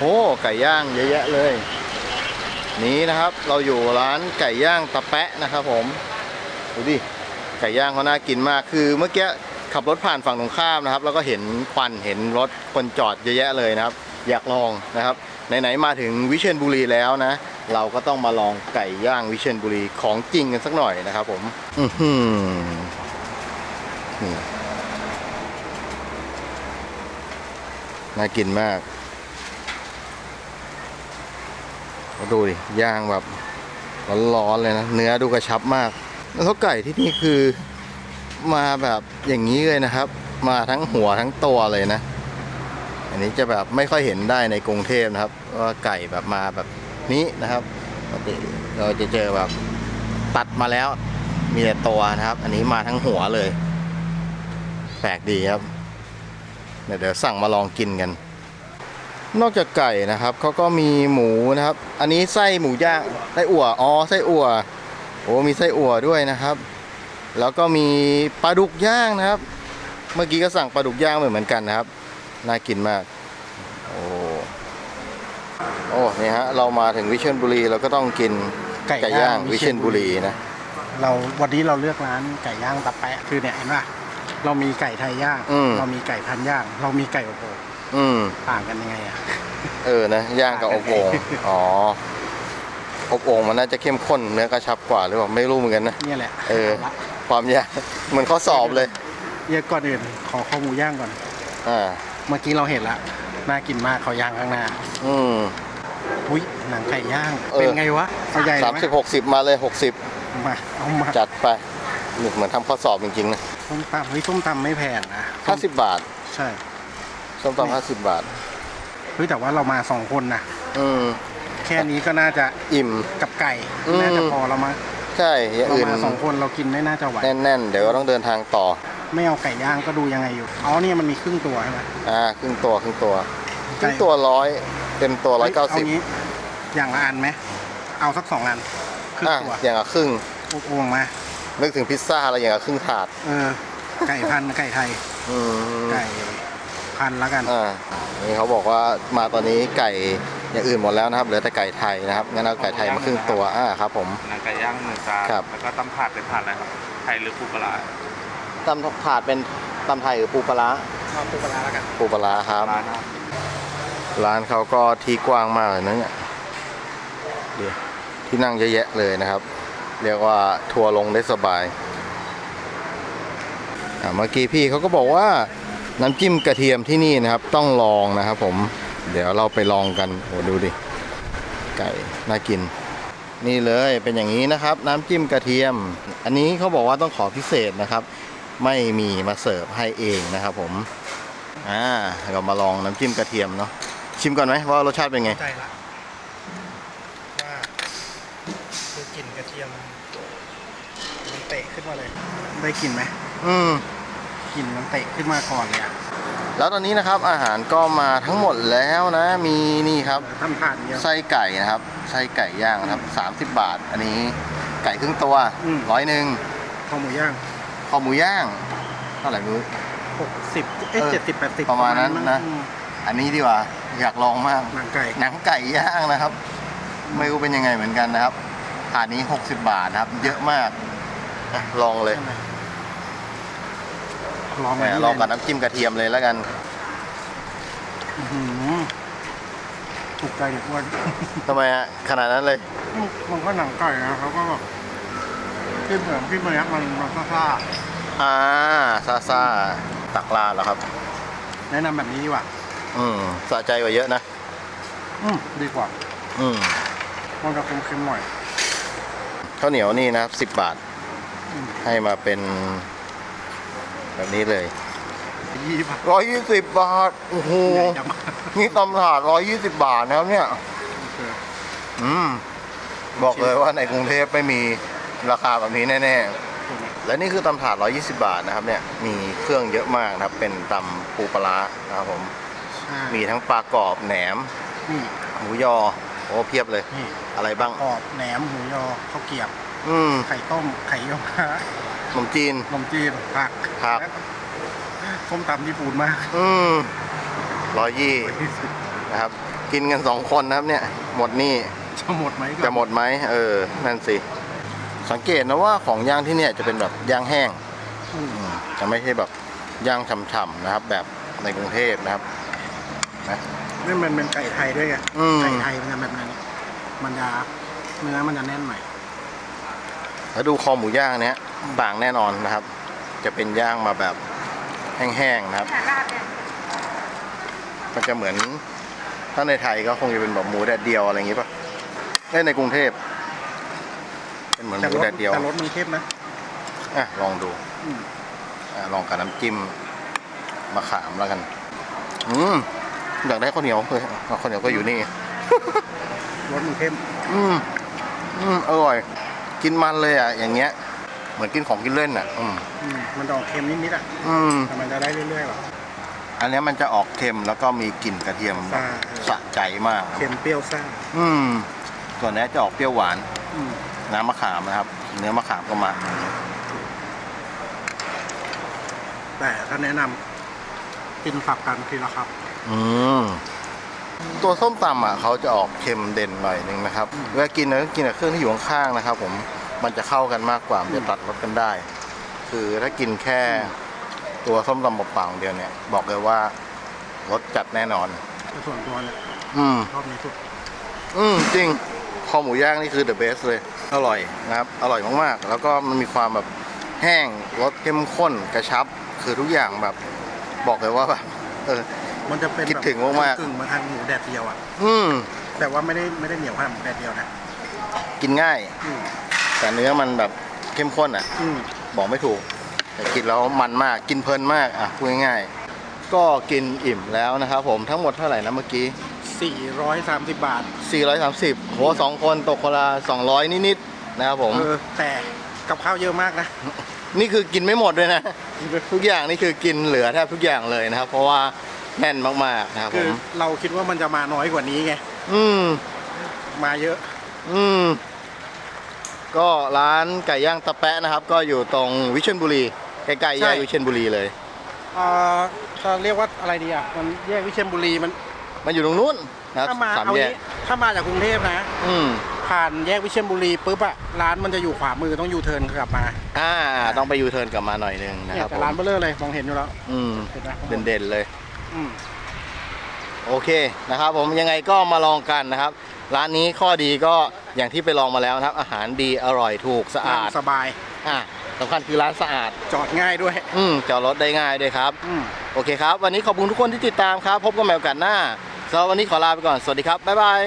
โอ้ไก่ย่างเยอะแยะเลย นี้นะครับเราอยู่ร้านไก่ย่างตะแปะนะครับผมดูดิไก่ย่างเขาน่ากินมากคือเมื่อกี้ขับรถผ่านฝั่งตรงข้ามนะครับ แล้วก็เห็นควันเห็นรถคนจอดเยอะแยะเลยนะครับ อยากลองนะครับไหนๆมาถึงวิเชียรบุรีแล้วนะ เราก็ต้องมาลองไก่ย่างวิเชียรบุรีของจริงกันสักหน่อยนะครับ ผม อือหือน่ากินมาก ดูดิย่างแบบร้อนๆเลยนะ เนื้อดูกระชับมากแล้วไก่ที่นี่คือมาแบบอย่างนี้เลยนะครับ มาทั้งหัวทั้งตัวเลยนะ อันนี้จะแบบไม่ค่อยเห็นได้ในกรุงเทพนะครับ ว่าไก่แบบมาแบบนี้นะครับปกติเราจะเจอแบบตัดมาแล้วมีแต่ตัวนะครับ อันนี้มาทั้งหัวเลย แปลกดีครับ เดี๋ยวสั่งมาลองกินกัน นอกจากไก่นะครับเขาก็มีหมูนะครับ อันนี้ไส้หมูย่างไส้อั่วอ๋อไส้อั่วโอ้มีไส้อั่วด้วยนะครับ แล้วก็มีปลาดุกย่างนะครับ เมื่อกี้ก็สั่งปลาดุกย่างเหมือนกันนะครับน่ากินมากโอ้โอ้นี่ฮะเรามาถึงวิเชียรบุรีเราก็ต้องกินไก่ไก่ย่าย่างงวิเชียรบุรีนะเราวันนี้เราเลือกร้านไก่ย่างตะแปะคือเนี่ยเห็นป่ะเรามีไก่ไทยย่างอืมเรามีไก่พันย่าง เรามีไก่อบโอ่ง อืม ต่างกันยังไงอะ เออนะย่างกับอบโอ่งอ๋ออบโอ่งมันน่าจะเข้มข้นเนื้อกระชับกว่าหรือเปล่าไม่รู้เหมือนกันนะเนี่ยแหละเออ ความยากเหมือนข้อสอบเลยเยอะก่อนอื่น ขอข้อหมูย่างก่อน อ่า เมื่อกี้เราเห็นละน่ากินมากเขาย่างข้างหน้า อืมอุ้ยหนังไก่ย่างเออเป็นไงวะเอาใหญ่เลสายมไหมสิบหกสิบมาเลยหกสิบมาเอามาจัดไปหนึกเหมือนทำข้อสอบจริงๆนะส้มตำเฮ้ยส้มตำไม่แพงนะห้าสิบบาท ใช่ ส้มตำห้าสิบบาท เฮ้ยแต่ว่าเรามาสองคนนะอืม แค่นี้ก็น่าจะอิ่ม กับไก่อืม น่าจะพอแล้วมั้งใช่อย่างเราอื่นมาสองคนเรากินไม่น่าจะไหวแน่นๆ เดี๋ยวก็ต้องเดินทางต่อ ไม่เอาไก่ย่างก็ดูยังไงอยู่อ๋อเนี่ยมันมีครึ่งตัวใช่ไหมอ่าครึ่งตัวครึ่งตัวคไก่รึ่งตัวร้อยเต็มตัวร้อยเก้าสิบเอางี้อย่างละอันไหมเอาสักสองอันครึ่งอะตัวอย่างละครึ่งอบโอ่งมา นึกถึงพิซซ่าอะไรอย่างละครึ่งถาด เออ ไก่พันธุ์ไก่ไทย อืมไก่ พันธุ์แล้วกัน อ่านี่เขาบอกว่ามาตอนนี้ไก่อย่างอื่นหมดแล้วนะครับเหลือแต่ไก่ไทยนะครับงั้นเอาไก่ไทยมาครึ่งตัวอ่าครับผมหนังไก่ย่างหนึ่งจานครับแล้วก็ตำถาดเป็นถาดอะไรครับไทยหรือปูปลาร้าตำถาดเป็นตำไทยหรือปูปลาร้าเอาปูปลาร้าแล้วกันปูปลาร้าครับ ร้านนะครับร้านเขาก็ที่กว้างมากเลยนะเนี่ยเดี๋ยวที่นั่งเยอะแยะเลยนะครับ เรียกว่าทัวร์ลงได้สบายอะเมื่อกี้พี่เขาก็บอกว่า น้ำจิ้มกระเทียมที่นี่นะครับ ต้องลองนะครับผมเดี๋ยวเราไปลองกันโอ้ดูดิ ไก่น่ากิน นี่เลยเป็นอย่างนี้นะครับ น้ำจิ้มกระเทียม อันนี้เขาบอกว่าต้องขอพิเศษนะครับ ไม่มีมาเสิร์ฟให้เองนะครับ ผมอ่าเรามาลองน้ำจิ้มกระเทียมเนาะชิมก่อนไหมว่ารสชาติเป็นไงใจละว่าคือกลิ่นกระเทียมมันเตะขึ้นมาเลย ได้กลิ่นไหมอืมกลิ่นมันเตะขึ้นมาก่อนเลยอะ แล้วตอนนี้นะครับอาหารก็มาทั้งหมดแล้วนะ มีนี่ครับทำผ่านเดียวไส้ไก่นะครับไส้ไก่ย่างนะครับ30 บาท อันนี้ไก่ครึ่งตัวอืม ร้อยหนึ่งข้าวหมูย่างข้าวหมูย่างเท่าไหร่ไม่รู้ หกสิบเอ๊ะเออเจ็ดสิบแปดสิบประมาณนั้นนะ อืมอันนี้ดีกว่าอยากลองมาก หนังไก่ หนังไก่ย่างนะครับ ไม่รู้เป็นยังไงเหมือนกันนะครับถาดนี้ 60 บาทนะครับ เยอะมากอะลองเลย ใช่ไหม ลองแหมมาลองกับน้ำจิ้มกระเทียมเลยแล้วกันอื้อหือถูกใจเด็กอ้วน ทำไมฮะขนาดนั้นเลย มันก็หนังไก่นะเขาก็แบบที่เหมือนที่มันยักมันมันซ่าอ่าซาซาตักลาดแล้วครับ ๆแนะนำแบบนี้ดีกว่าอืมสะใจกว่าเยอะนะ อืมดีกว่าอืมมันจะเค็มๆหน่อย ข้าวเหนียวนี่นะครับสิบบาท อืม ให้มาเป็น แบบนี้เลยยี่สิบบาทร้อยยี่สิบบาท โอ้โห ใหญ่จังนี่ตำถาดร้อยยี่สิบบาทนะครับเนี่ย อืม บอกเลยว่าในกรุงเทพไม่มีราคาแบบนี้แน่ๆ และนี่คือตำถาด120บาทนะครับ เนี่ย มีเครื่องเยอะมากนะครับ เป็นตำปูปลาร้านะครับผมใช่มีทั้งปลากรอบแหนม นี่หมูยอ โอ้เพียบเลย นี่อะไรบ้าง กรอบแหนมหมูยอข้าวเกรียบอืม ไข่ต้มไข่ยอม้า ขนมจีน ขนมจีนผักครับ และส้มตำญี่ปุ่นมากอืมร้อยยี่นะครับ กินกันสองคนนะครับเนี่ย หมดนี่ จะหมดไหมก่อนจะหมดไหมเออ นั่นสิ สังเกตนะว่าของย่างที่เนี่ยจะเป็นแบบย่างแห้งอืมอืมจะไม่ใช่แบบย่างฉ่ำๆนะครับ แบบในกรุงเทพนะครับ นี่มันเป็นไก่ไทยด้วยไงอืม ไก่ไทยมันจะแบบนั้นมันจะเนื้อมันจะแน่นหน่อยแล้วดูคอหมูย่างเนี้ย ต่างแน่นอนนะครับ จะเป็นย่างมาแบบแห้งๆนะครับ มันจะเหมือนถ้าในไทยก็คงจะเป็นแบบหมูแดดเดียวอะไรอย่างงี้ป่ะเอ้ยในกรุงเทพ เป็นเหมือนหแต่มูรสแดดเดียวแต่รสมันเข้มนะอะลองดูอืมอะลองกับน้ำจิ้มมะขามแล้วกัน อืมอยากได้ข้าวเหนียวเลยเอาข้าวเหนียวก็อยู่นี่รสมันเข้ม อืมอืมอร่อย กินมันเลยอะ อย่างเงี้ยเห มือนกินของกินเล่นอะ อืมอืมมันจะออกเค็มนิดๆอะอืมแต่มันจะได้เรื่อยๆหรอ อันเนี้ยมันจะออกเค็มแล้วก็มีกลิ่นกระเทียมซ่า สะใจมากเค็มเปรี้ยวซ่าอืม ส่วนเนี้ยจะออกเปรี้ยวหวาน อืมน้ำมะขามนะครับ เนื้อมะขามก็มา แต่ถ้าแนะนำกินฝักกันทีละครับ อืม ตัวส้มตำอะเขาจะออกเค็มเด่นหน่อยนึงนะครับเวลากินนะกินกับเครื่องที่อยู่ข้างๆนะครับ ผม มันจะเข้ากันมากกว่ามันจะตัดรสกันได้ คือถ้ากินแค่ตัวส้มตำเปล่าๆอย่างเดียวเนี่ย บอกเลยว่ารสจัดแน่นอนแต่ส่วนตัวเนี่ยอืม ชอบนี้สุด อืมจริงคอหมูย่างนี่คือ the best เลย อร่อยนะครับ อร่อยมากๆ แล้วก็มันมีความแบบแห้งรสเข้มข้นกระชับ คือทุกอย่างแบบ บอกเลยว่าแบบเออ มันจะเป็นคิดถึงมากๆ กึ่งๆมาทางหมูแดดเดียวอะ อืม แต่ว่าไม่ได้ไม่ได้เหนียวขนาดหมูแดดเดียวนะกินง่าย อืม แต่เนื้อมันแบบเข้มข้นอะอืมบอกไม่ถูก แต่กินแล้วมันมากกินเพลินมากอะพูดง่ายๆก็กินอิ่มแล้วนะครับผมทั้งหมดเท่าไหร่นะเมื่อกี้ 430 บาท 430โหสองคนตกคนละ200 นิดๆนะครับผมเออแต่กับข้าวเยอะมากนะ นี่คือกินไม่หมดด้วยนะ ทุกอย่างนี่คือกินเหลือแทบทุกอย่างเลยนะครับ เพราะว่าแน่นมากๆนะครับผคือมเราคิดว่ามันจะมาน้อยกว่านี้ไงอืมมาเยอะ อืม ก็ร้านไก่ย่างตะแปะนะครับ ก็อยู่ตรงวิเชียรบุรีใกล้ๆแยใช่กวิเชียรบุรีเลยเอ่อจะเรียกว่าอะไรดีอะมันแยกวิเชียรบุรีมัน มันอยู่ตรงนู้นนะครับถ้ามาสามเอาแยนี้กถ้ามาจากกรุงเทพนะ อืมผ่านแยกวิเชียรบุรีปุ๊บอะร้านมันจะอยู่ขวามือต้องยูเทิร์นกลับมาอ่าต้องไปยูเทิร์นกลับมาหน่อยหนึงนะเนี่คยรับแต่ผมร้านเบลเลอร์เลยมองเห็นอยู่แล้วอืมเห็นไหมเด่นๆเลย อืมโอเคนะครับผมยังไงก็มาลองกันนะครับ ร้านนี้ข้อดีก็อย่างที่ไปลองมาแล้วนะครับ อาหารดีอร่อยถูกสะอาดนั่งสบายอะสำคัญคือร้านสะอาด จอดง่ายด้วย อืมจอดรถได้ง่ายด้วยครับอืมโอเคครับ วันนี้ขอบคุณทุกคนที่ติดตามครับ พบกันใหม่โอกาสหน้าสำหรับวันนี้ขอลาไปก่อนสวัสดีครับบ๊ายบาย